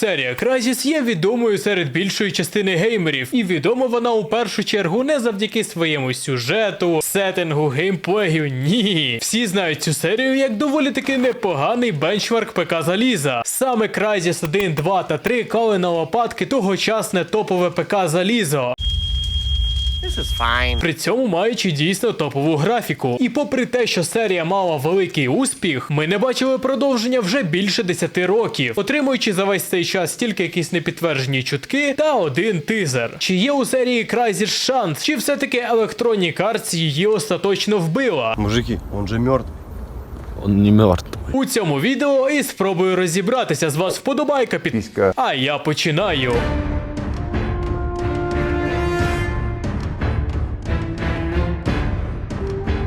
Серія Crysis є відомою серед більшої частини геймерів, і відома вона у першу чергу не завдяки своєму сюжету, сеттингу, геймплею. Ні. Всі знають цю серію як доволі таки непоганий бенчмарк ПК заліза. Саме Crysis 1, 2 та 3 кали на лопатки тогочасне топове ПК залізо. This is fine. При цьому маючи дійсно топову графіку. І попри те, що серія мала великий успіх, ми не бачили продовження вже більше 10 років, отримуючи за весь цей час тільки якісь непідтверджені чутки та один тизер. Чи є у серії Crysis шанс, чи все-таки Electronic Arts її остаточно вбила? Мужики, он же мертв. Он не мертвый. У цьому відео і спробую розібратися з вас вподобайка під. Піська. А я починаю.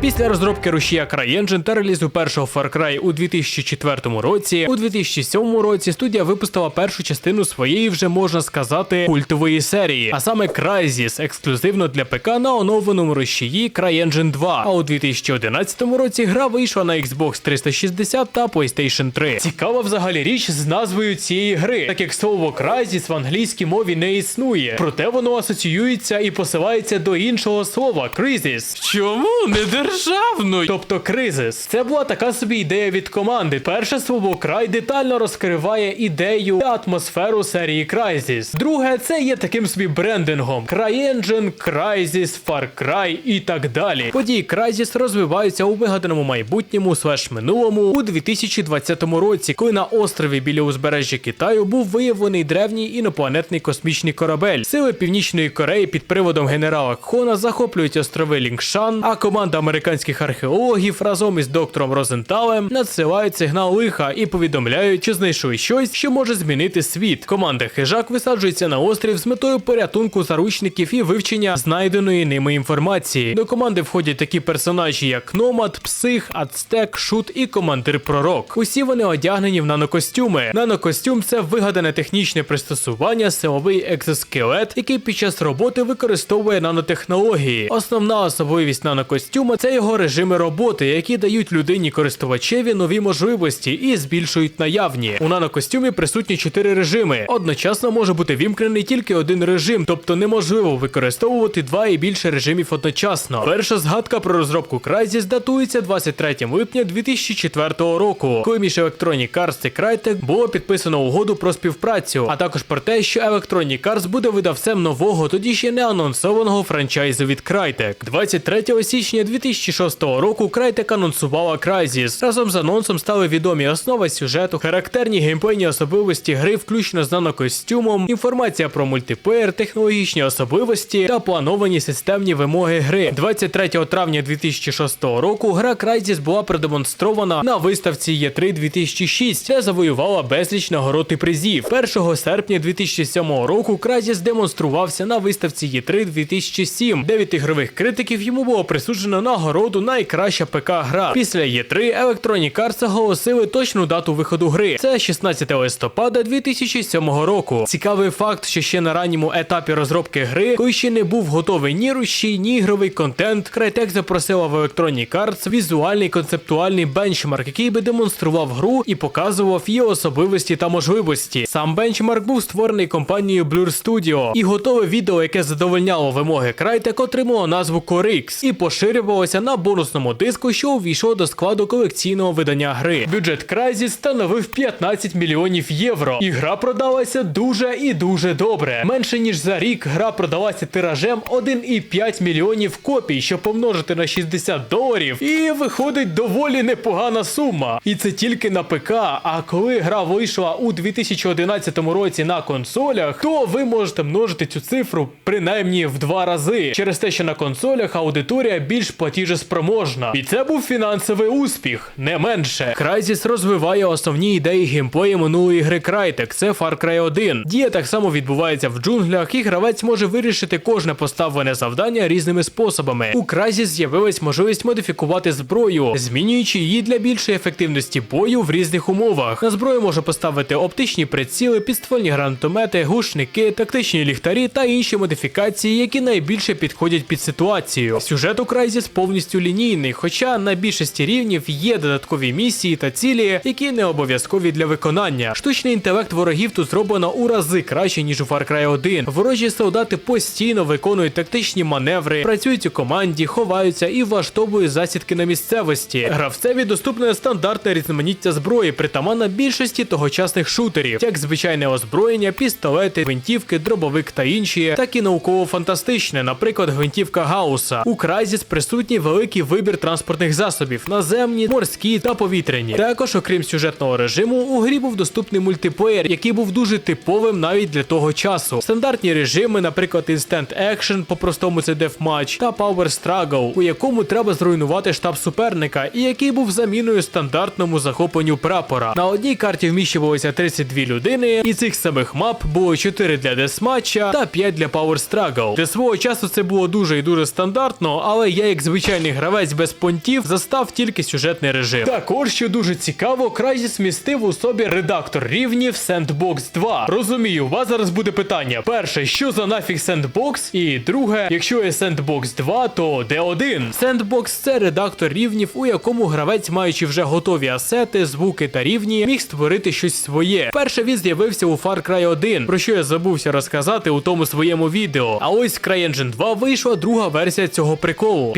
Після розробки рушія CryEngine та релізу першого Far Cry у 2004 році, у 2007 році студія випустила першу частину своєї, вже можна сказати, культової серії, а саме Crysis, ексклюзивно для ПК на оновленому рушії CryEngine 2. А у 2011 році гра вийшла на Xbox 360 та PlayStation 3. Цікава взагалі річ з назвою цієї гри, так як слово Crysis в англійській мові не існує, проте воно асоціюється і посилається до іншого слова Crisis. Чому не державною? Тобто кризис. Це була така собі ідея від команди. Перше слово край детально розкриває ідею та атмосферу серії Crysis. Друге, це є таким собі брендингом. CryEngine, Crysis, Far Cry і так далі. Події Crysis розвиваються у вигаданому майбутньому слеш минулому у 2020 році, коли на острові біля узбережжя Китаю був виявлений древній інопланетний космічний корабель. Сили Північної Кореї під приводом генерала Кхона захоплюють острови Лінгшан, а команда американських археологів разом із доктором Розенталем надсилають сигнал лиха і повідомляють, що знайшли щось, що може змінити світ. Команда хижак висаджується на острів з метою порятунку заручників і вивчення знайденої ними інформації. До команди входять такі персонажі, як Номад, Псих, Ацтек, Шут і командир Пророк. Усі вони одягнені в нанокостюми. Нанокостюм це вигадане технічне пристосування, силовий екзоскелет, який під час роботи використовує нанотехнології. Основна особливість нанокостюма це його режими роботи, які дають людині користувачеві нові можливості і збільшують наявні. У нанокостюмі присутні чотири режими. Одночасно може бути вімкнений тільки один режим, тобто неможливо використовувати два і більше режимів одночасно. Перша згадка про розробку Crysis датується 23 липня 2004 року, коли між Electronic Arts і Crytek було підписано угоду про співпрацю, а також про те, що Electronic Arts буде видавцем нового, тоді ще не анонсованого франчайзу від Crytek. 23 січня 2006 року Crytek анонсувала Crysis. Разом з анонсом стали відомі основа сюжету, характерні геймплейні особливості гри, включно з нанокостюмом, інформація про мультиплеєр, технологічні особливості та плановані системні вимоги гри. 23 травня 2006 року гра Crysis була продемонстрована на виставці E3 2006, де завоювала безліч нагород і призів. 1 серпня 2007 року Crysis демонструвався на виставці E3 2007. Дев'ять ігрових критиків йому було присуджено нагороду найкраща ПК-гра. Після E3 Electronic Arts оголосили точну дату виходу гри. Це 16 листопада 2007 року. Цікавий факт, що ще на ранньому етапі розробки гри, коли ще не був готовий ні рушій, ні ігровий контент, Crytek запросила в Electronic Arts візуальний концептуальний бенчмарк, який би демонстрував гру і показував її особливості та можливості. Сам бенчмарк був створений компанією Blur Studio, і готове відео, яке задовольняло вимоги Crytek, отримало назву CoreX і поширювалося на бонусному диску, що увійшло до складу колекційного видання гри. Бюджет Crysis становив 15 мільйонів євро, і гра продалася дуже і дуже добре. Менше ніж за рік гра продалася тиражем 1,5 мільйонів копій, що помножити на 60 доларів, і виходить доволі непогана сума. І це тільки на ПК. А коли гра вийшла у 2011 році на консолях, то ви можете множити цю цифру принаймні в два рази через те, що на консолях аудиторія більш платіжеспроможна. І це був фінансовий успіх, не менше. Crysis розвиває основні ідеї геймплею минулої гри Crytek, це Far Cry 1. Дія так само відбувається в джунглях, і гравець може вирішити кожне поставлене завдання різними способами. У Crysis з'явилась можливість модифікувати зброю, змінюючи її для більшої ефективності бою в різних умовах. На зброю може поставити оптичні приціли, підствольні гранатомети, глушники, тактичні ліхтарі та інші модифікації, які найбільше підходять під ситуацію. Сюжет у Crysis повністю повністю лінійний, хоча на більшості рівнів є додаткові місії та цілі, які не обов'язкові для виконання. Штучний інтелект ворогів тут зроблено у рази краще ніж у Far Cry 1. Ворожі солдати постійно виконують тактичні маневри, працюють у команді, ховаються і влаштовують засідки на місцевості. Гравцеві доступне стандартне різноманіття зброї, притаманна більшості тогочасних шутерів, як звичайне озброєння, пістолети, гвинтівки, дробовик та інші, так і науково-фантастичне, наприклад, гвинтівка Гауса. У Crysis присутній великий вибір транспортних засобів: наземні, морські та повітряні. Також, окрім сюжетного режиму, у грі був доступний мультиплеєр, який був дуже типовим навіть для того часу. Стандартні режими, наприклад, Instant Action, по-простому це Deathmatch, та Power Struggle, у якому треба зруйнувати штаб суперника, і який був заміною стандартному захопленню прапора. На одній карті вміщувалося 32 людини, і цих самих мап було 4 для десматча та 5 для Power Struggle. Для свого часу це було дуже і дуже стандартно, але я, як звичайний гравець без понтів, застав тільки сюжетний режим. Також, що дуже цікаво, Crysis містив у собі редактор рівнів Sandbox 2. Розумію, у вас зараз буде питання: перше, що за нафіг Sandbox? І друге, якщо є Sandbox 2, то де один? Sandbox це редактор рівнів, у якому гравець, маючи вже готові асети, звуки та рівні, міг створити щось своє. Перше він з'явився у Far Cry 1, про що я забувся розказати у тому своєму відео. А ось CryEngine 2 вийшла друга версія цього приколу.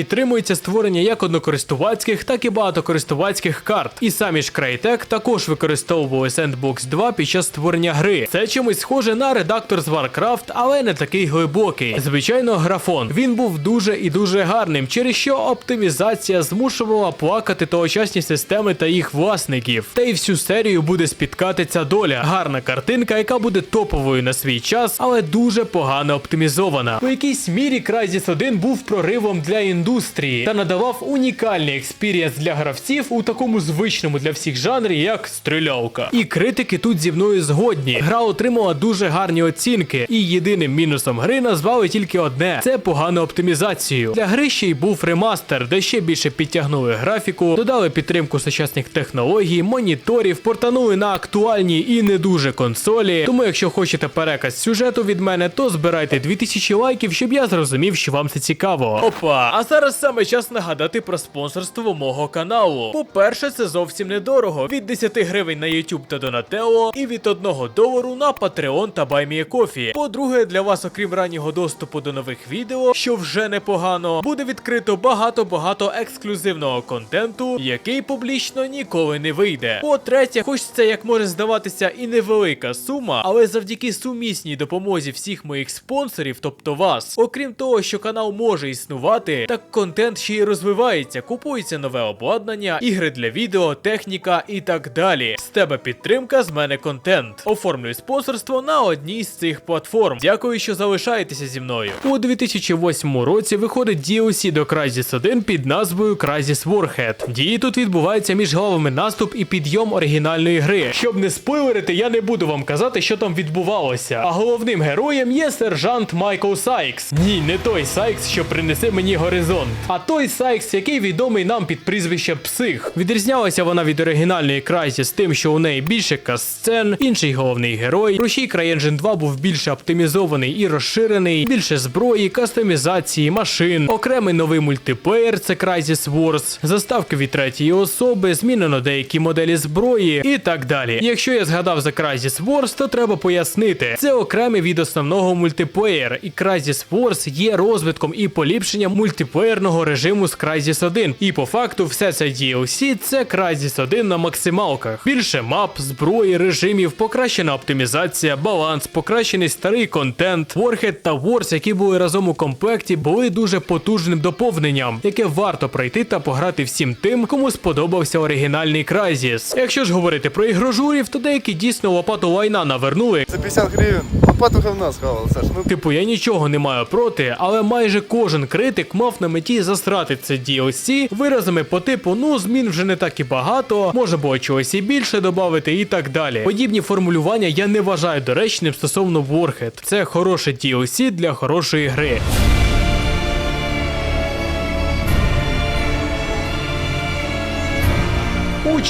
Підтримується створення як однокористувацьких, так і багатокористувацьких карт. І самі ж Crytek також використовували Sandbox 2 під час створення гри. Це чимось схоже на редактор з Warcraft, але не такий глибокий. Звичайно, графон. Він був дуже і дуже гарним, через що оптимізація змушувала плакати тогочасні системи та їх власників. Та й всю серію буде спіткати ця доля. Гарна картинка, яка буде топовою на свій час, але дуже погано оптимізована. У якійсь мірі Crysis 1 був проривом для індустрії та надавав унікальний експірієнс для гравців у такому звичному для всіх жанрі, як стрілялка. І критики тут зі мною згодні. Гра отримала дуже гарні оцінки, і єдиним мінусом гри назвали тільки одне: це погану оптимізацію. Для гри ще й був ремастер, де ще більше підтягнули графіку, додали підтримку сучасних технологій, моніторів, портанули на актуальні і не дуже консолі. Тому, якщо хочете переказ сюжету від мене, то збирайте 2000 лайків, щоб я зрозумів, що вам це цікаво. Опа, а зараз саме час нагадати про спонсорство мого каналу. По-перше, це зовсім недорого. Від 10 гривень на YouTube та Donatello і від 1 долару на Patreon та BuyMeACoffee. По-друге, для вас, окрім раннього доступу до нових відео, що вже непогано, буде відкрито багато-багато ексклюзивного контенту, який публічно ніколи не вийде. По-третє, хоч це як може здаватися і невелика сума, але завдяки сумісній допомозі всіх моїх спонсорів, тобто вас, окрім того, що канал може існувати, так контент ще й розвивається, купується нове обладнання, ігри для відео, техніка і так далі. З тебе підтримка, з мене контент. Оформлюй спонсорство на одній з цих платформ. Дякую, що залишаєтеся зі мною. У 2008 році виходить DLC до Crysis 1 під назвою Crysis Warhead. Дії тут відбуваються між главами наступ і підйом оригінальної гри. Щоб не спойлерити, я не буду вам казати, що там відбувалося. А головним героєм є сержант Майкл Сайкс. Ні, не той Сайкс, що принесе мені горизонт, а той Сайкс, який відомий нам під прізвищем Псих. Відрізнялася вона від оригінальної Crysis тим, що у неї більше касцен, інший головний герой. Рушій CryEngine 2 був більше оптимізований і розширений, більше зброї, кастомізації, машин, окремий новий мультиплеєр, це Crysis Wars, заставки від третьої особи, змінено деякі моделі зброї і так далі. Якщо я згадав за Crysis Wars, то треба пояснити, це окремий від основного мультиплеєр, і Crysis Wars є розвитком і поліпшенням мультиплеєрного режиму з Crysis 1. І по факту все це DLC це Crysis 1 на максималках. Більше мап, зброї, режимів, покращена оптимізація, баланс, покращений старий контент, Warhead та Wars, які були разом у комплекті, були дуже потужним доповненням, яке варто пройти та пограти всім тим, кому сподобався оригінальний Crysis. Якщо ж говорити про ігрожурів, то деякі дійсно лопату лайна навернули. За 50 гривень. Лопату говна схавали, Саш. Ну Типу, я нічого не маю проти, але майже кожен критик мав на меті застрати це DLC виразами по типу, ну змін вже не так і багато, може було чогось і більше додати і так далі. Подібні формулювання я не вважаю доречним стосовно Warhead. Це хороше DLC для хорошої гри.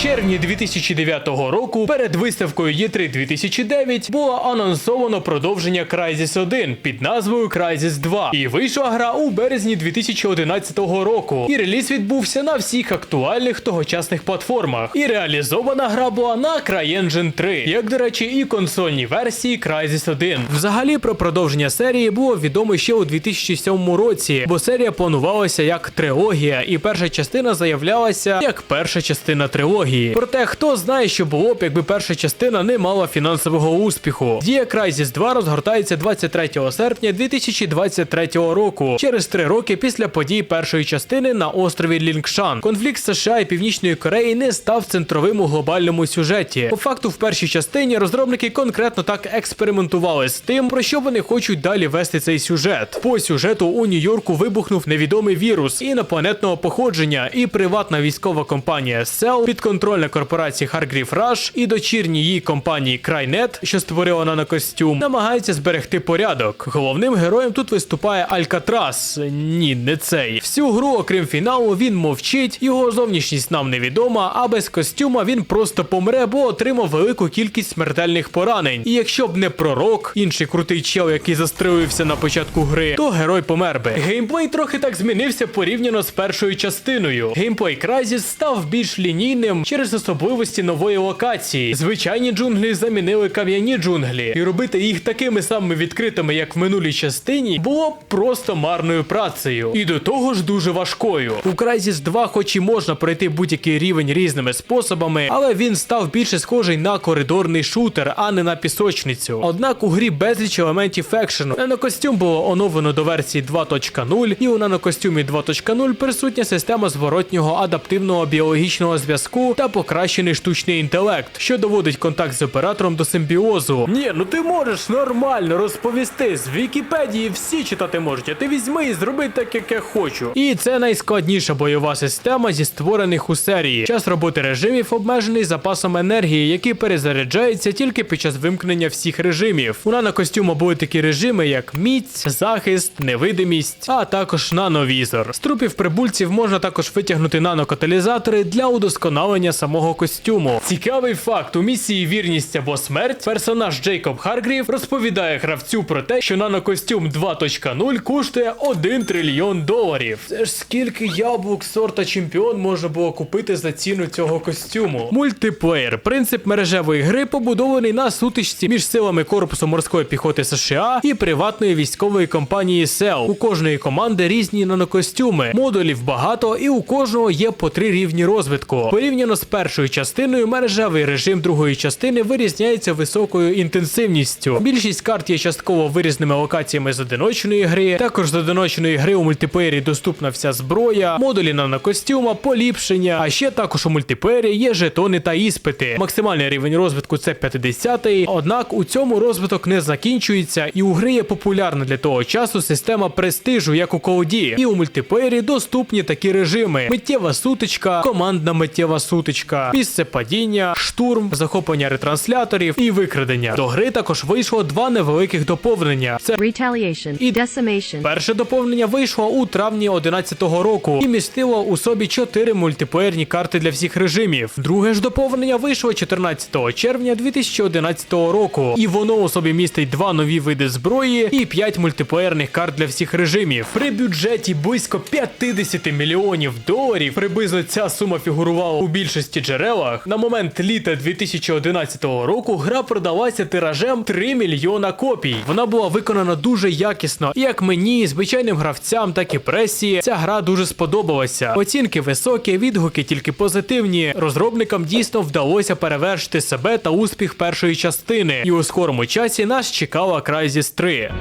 Червні 2009 року перед виставкою E3 2009 було анонсовано продовження Crysis 1 під назвою Crysis 2. І вийшла гра у березні 2011 року. І реліз відбувся на всіх актуальних тогочасних платформах. І реалізована гра була на CryEngine 3, як до речі, і консольній версії Crysis 1. Взагалі про продовження серії було відомо ще у 2007 році, бо серія планувалася як трилогія, і перша частина заявлялася як перша частина трилогії. Проте хто знає, що було б, якби перша частина не мала фінансового успіху. Дія Crysis 2 розгортається 23 серпня 2023 року, через три роки після подій першої частини на острові Лінгшан. Конфлікт США і Північної Кореї не став центровим у глобальному сюжеті. По факту, в першій частині розробники конкретно так експериментували з тим, про що вони хочуть далі вести цей сюжет. По сюжету у Нью-Йорку вибухнув невідомий вірус інопланетного походження, і приватна військова компанія Cell, підконтрольна корпорації Hargreave Rush і дочірні її компанії CryNet, що створила нанокостюм, намагаються зберегти порядок. Головним героєм тут виступає Алькатрас. Ні, не цей. Всю гру, окрім фіналу, він мовчить, його зовнішність нам невідома, а без костюма він просто помре, бо отримав велику кількість смертельних поранень. І якщо б не пророк, інший крутий чел, який застрелився на початку гри, то герой помер би. Геймплей трохи так змінився порівняно з першою частиною. Геймплей Crysis став більш лінійним через особливості нової локації. Звичайні джунглі замінили кам'яні джунглі, і робити їх такими самими відкритими, як в минулій частині, було просто марною працею. І до того ж дуже важкою. У Crysis 2, хоч і можна пройти будь-який рівень різними способами, але він став більше схожий на коридорний шутер, а не на пісочницю. Однак у грі безліч елементів екшену. Нанокостюм було оновлено до версії 2.0, і у нанокостюмі 2.0 присутня система зворотнього адаптивного біологічного зв'язку та покращений штучний інтелект, що доводить контакт з оператором до симбіозу. Ні, ну ти можеш нормально розповісти. З Вікіпедії всі читати можуть, а ти візьми і зроби так, як я хочу. І це найскладніша бойова система зі створених у серії. Час роботи режимів обмежений запасом енергії, який перезаряджається тільки під час вимкнення всіх режимів. У нанокостюму були такі режими, як міць, захист, невидимість, а також нановізор. З трупів прибульців можна також витягнути нанокаталізатори для удосконалення самого костюму. Цікавий факт: у місії вірність або смерть персонаж Джейкоб Харгрів розповідає гравцю про те, що нанокостюм 2.0 коштує 1 трильйон доларів. Це ж скільки яблук сорта чемпіон можна було купити за ціну цього костюму. Мультиплеєр. Принцип мережевої гри побудований на сутичці між силами корпусу морської піхоти США і приватної військової компанії Cell. У кожної команди різні нанокостюми, модулів багато, і у кожного є по три рівні розвитку. Порівняно з першою частиною, мережевий режим другої частини вирізняється високою інтенсивністю. Більшість карт є частково вирізними локаціями з одиночної гри. Також з одиночної гри у мультиплеєрі доступна вся зброя, модулі нанокостюма, поліпшення. А ще також у мультиплеєрі є жетони та іспити. Максимальний рівень розвитку це 50-й, однак у цьому розвиток не закінчується, і у гри є популярна для того часу система престижу, як у колоді. І у мультиплеєрі доступні такі режими: миттєва сутичка, командна миттєва сутичка, місце падіння, штурм, захоплення ретрансляторів і викрадення. До гри також вийшло два невеликих доповнення. Це retaliation, І- decimation, Перше доповнення вийшло у травні 2011 року і містило у собі чотири мультиплеєрні карти для всіх режимів. Друге ж доповнення вийшло 14 червня 2011 року, і воно у собі містить два нові види зброї і п'ять мультиплеєрних карт для всіх режимів. При бюджеті близько 50 мільйонів доларів. Приблизно ця сума фігурувала у більшості джерелах. На момент літа 2011 року гра продалася тиражем 3 мільйона копій. Вона була виконана дуже якісно, і як мені, звичайним гравцям, так і пресі, ця гра дуже сподобалася. Оцінки високі, відгуки тільки позитивні. Розробникам дійсно вдалося перевершити себе та успіх першої частини, і у скорому часі нас чекала Crysis 3.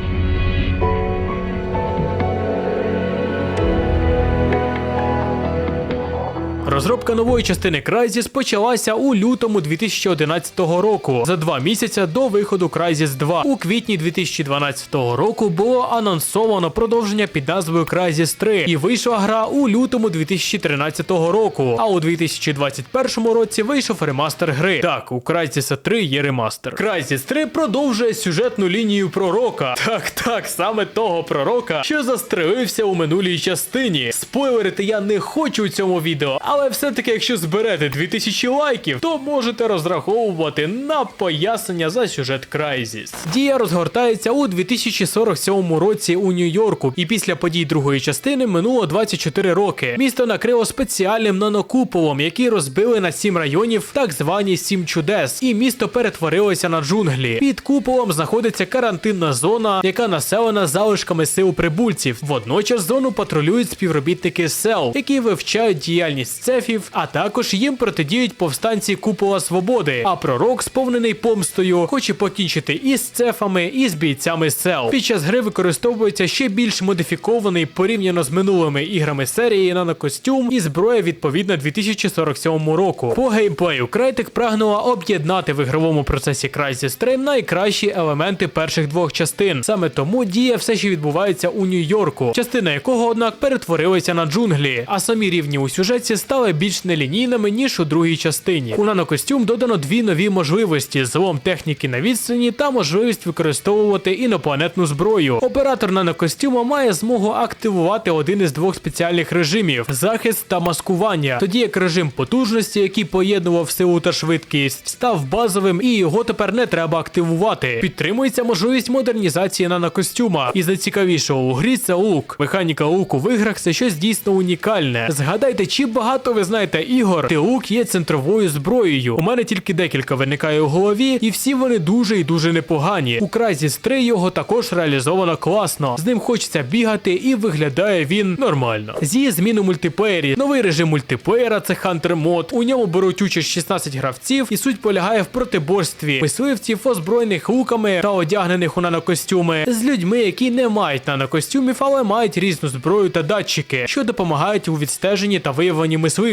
Розробка нової частини Crysis почалася у лютому 2011 року, за два місяця до виходу Crysis 2. У квітні 2012 року було анонсовано продовження під назвою Crysis 3, і вийшла гра у лютому 2013 року. А у 2021 році вийшов ремастер гри. Так, у Crysis 3 є ремастер. Crysis 3 продовжує сюжетну лінію пророка. Так, так, саме того пророка, що застрелився у минулій частині. спойлерити я не хочу у цьому відео, але все-таки, якщо зберете 2000 лайків, то можете розраховувати на пояснення за сюжет Crysis. Дія розгортається у 2047 році у Нью-Йорку, і після подій другої частини минуло 24 роки. Місто накрило спеціальним нанокуполом, який розбили на сім районів, так звані сім чудес, і місто перетворилося на джунглі. Під куполом знаходиться карантинна зона, яка населена залишками сил прибульців. Водночас зону патрулюють співробітники сел, які вивчають діяльність цефів, а також їм протидіють повстанці купола свободи. А пророк, сповнений помстою, хоче покінчити і з цефами, і з бійцями сел. Під час гри використовується ще більш модифікований порівняно з минулими іграми серії нанокостюм і зброя відповідно 2047 року. По геймплею Crytek прагнула об'єднати в ігровому процесі Crysis 3 найкращі елементи перших двох частин. Саме тому дія все ще відбувається у Нью-Йорку, частина якого, однак, перетворилася на джунглі, а самі рівні у сюжеті стали більш нелінійними ніж у другій частині. У нанокостюм додано дві нові можливості: злом техніки на відстані та можливість використовувати інопланетну зброю. Оператор нанокостюма має змогу активувати один із двох спеціальних режимів захист та маскування, тоді як режим потужності, який поєднував силу та швидкість, став базовим і його тепер не треба активувати. Підтримується можливість модернізації нанокостюма. І найцікавішого у грі це лук. Механіка луку в іграх це щось дійсно унікальне. Згадайте, чи багато ви знаєте ігор, де лук є центровою зброєю. У мене тільки декілька виникає у голові, і всі вони дуже і дуже непогані. У Crysis 3 його також реалізовано класно. З ним хочеться бігати, і виглядає він нормально. Зі змін у мультиплеєрі. Новий режим мультиплеєра це Hunter мод. У ньому беруть участь 16 гравців, і суть полягає в протиборстві мисливців, озброєних луками та одягнених у нанокостюми з людьми, які не мають нанокостюмів, але мають різну зброю та датчики, що допомагають у відстеженні та виявленні мисливців.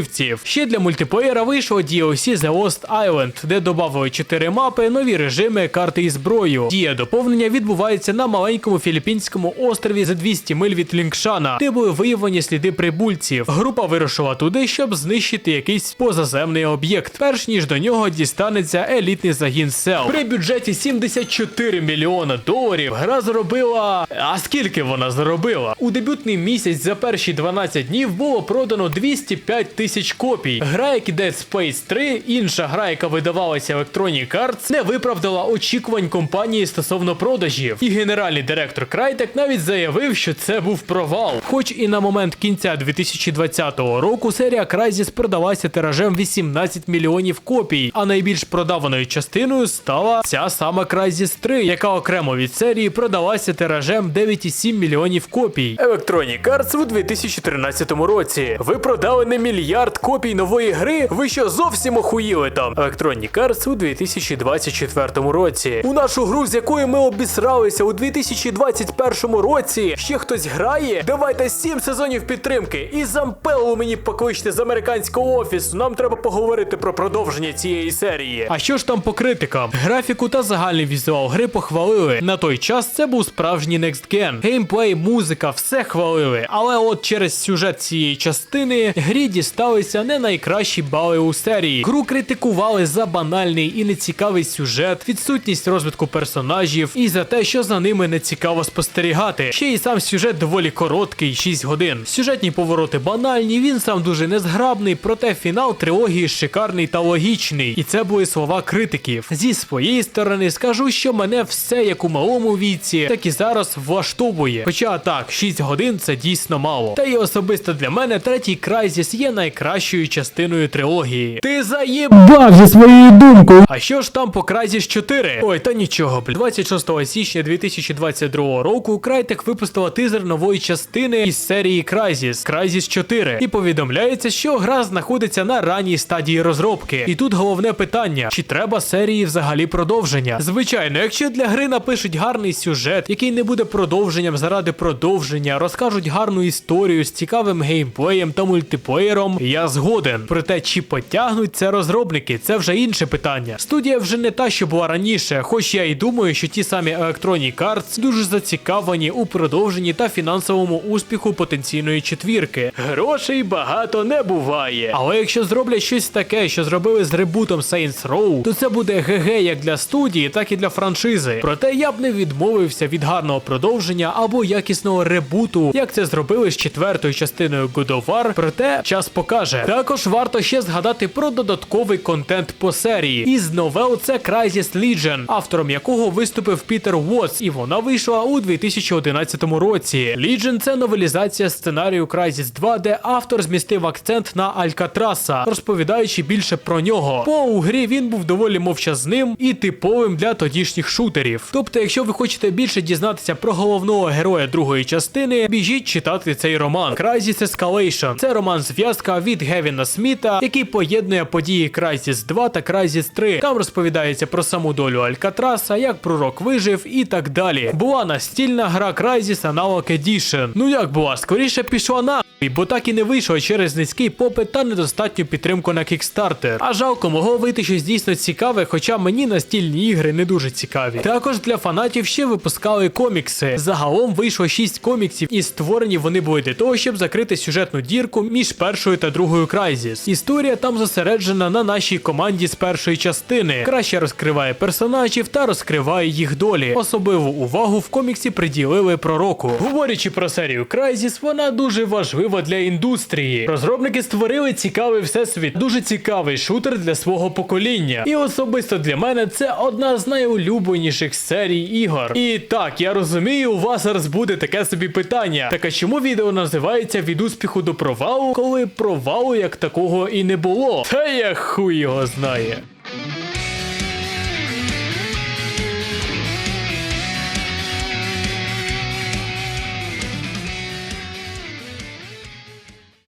Ще для мультиплеєра вийшло DLC The Lost Island, де додали 4 мапи, нові режими, карти і зброю. Дія доповнення відбувається на маленькому філіппінському острові за 200 миль від Лінкшана, де були виявлені сліди прибульців. Група вирушила туди, щоб знищити якийсь позаземний об'єкт, перш ніж до нього дістанеться елітний загін сел. При бюджеті 74 мільйона доларів гра заробила. А скільки вона заробила? У дебютний місяць за перші 12 днів було продано 205 тисяч копій. Гра, як і Dead Space 3, інша гра, яка видавалася Electronic Arts, не виправдала очікувань компанії стосовно продажів. І генеральний директор Crytek навіть заявив, що це був провал. Хоч і на момент кінця 2020 року серія Crysis продалася тиражем 18 мільйонів копій, а найбільш продаваною частиною стала ця сама Crysis 3, яка окремо від серії продалася тиражем 9,7 мільйонів копій. Electronic Arts у 2013 році. Ви продали не мільярд копій нової гри? Ви що зовсім охуїли там? Electronic Arts у 2024 році. У нашу гру, з якою ми обісралися у 2021 році, ще хтось грає? Давайте 7 сезонів підтримки. І зампелу мені покличте з американського офісу. Нам треба поговорити про продовження цієї серії. А що ж там по критикам? Графіку та загальний візуал гри похвалили. На той час це був справжній Next Gen. Геймплей, музика, все хвалили. Але от через сюжет цієї частини грі дісталися не найкращі бали у серії. Гру критикували за банальний і нецікавий сюжет, відсутність розвитку персонажів і за те, що за ними не цікаво спостерігати. Ще й сам сюжет доволі короткий, 6 годин. Сюжетні повороти банальні, він сам дуже незграбний, проте фінал трилогії шикарний та логічний. І це були слова критиків. Зі своєї сторони скажу, що мене все як у малому віці, так і зараз влаштовує. Хоча так, 6 годин це дійсно мало. Та й особисто для мене третій Crysis є найкращою частиною трилогії. Ти заєбав зі своєю думкою. А що ж там по Crysis 4? Ой, та нічого, блін. 26 січня 2022 року Crytek випустила тизер нової частини із серії Crysis, Crysis 4. І повідомляється, що гра знаходиться на ранній стадії розробки. І тут головне питання: чи треба серії взагалі продовження? Звичайно, якщо для гри напишуть гарний сюжет, який не буде продовженням заради продовження, розкажуть гарну історію з цікавим геймплеєм та мультиплеєром, я згоден. Проте, чи потягнуть це розробники, це вже інше питання. Студія вже не та, що була раніше, хоч я і думаю, що ті самі Electronic Arts дуже зацікавлені у продовженні та фінансовому успіху потенційної четвірки. Грошей багато не буває. Але якщо зроблять щось таке, що зробили з ребутом Saints Row, то це буде ГГ як для студії, так і для франшизи. Проте я б не відмовився від гарного продовження або якісного ребуту, як це зробили з четвертою частиною God of War, проте час покаже. Також варто ще згадати про додатковий контент по серії. Із новел це Crysis Legion, автором якого виступив Пітер Уотс, і вона вийшла у 2011 році. Legion – це новелізація сценарію Crysis 2, де автор змістив акцент на Алькатраса, розповідаючи більше про нього. Бо у грі він був доволі мовчазним і типовим для тодішніх шутерів. Тобто, якщо ви хочете більше дізнатися про головного героя другої частини, біжіть читати цей роман. Crysis Escalation – це роман зв'язка від Гевіна Сміта, який поєднує події Crysis 2 та Crysis 3. Там розповідається про саму долю Алькатраса, як пророк вижив і так далі. Була настільна гра Crysis Analog Edition. Ну як була, скоріше пішла на. Бо так і не вийшло через низький попит та недостатню підтримку на Kickstarter. А жалко, могло вийти щось дійсно цікаве, хоча мені настільні ігри не дуже цікаві. Також для фанатів ще випускали комікси. Загалом вийшло 6 коміксів, і створені вони були для того, щоб закрити сюжетну дірку між першою та другою Crysis. Історія там зосереджена на нашій команді з першої частини. Краще розкриває персонажів та розкриває їх долі. Особливу увагу в коміксі приділили пророку. Говорячи про серію Crysis, вона дуже важлива для індустрії. Розробники створили цікавий всесвіт, дуже цікавий шутер для свого покоління. І особисто для мене це одна з найулюбленіших серій ігор. І так, я розумію, у вас зараз буде таке собі питання. Так а чому відео називається від успіху до провалу, коли провалу як такого і не було? Та я хуй його знає.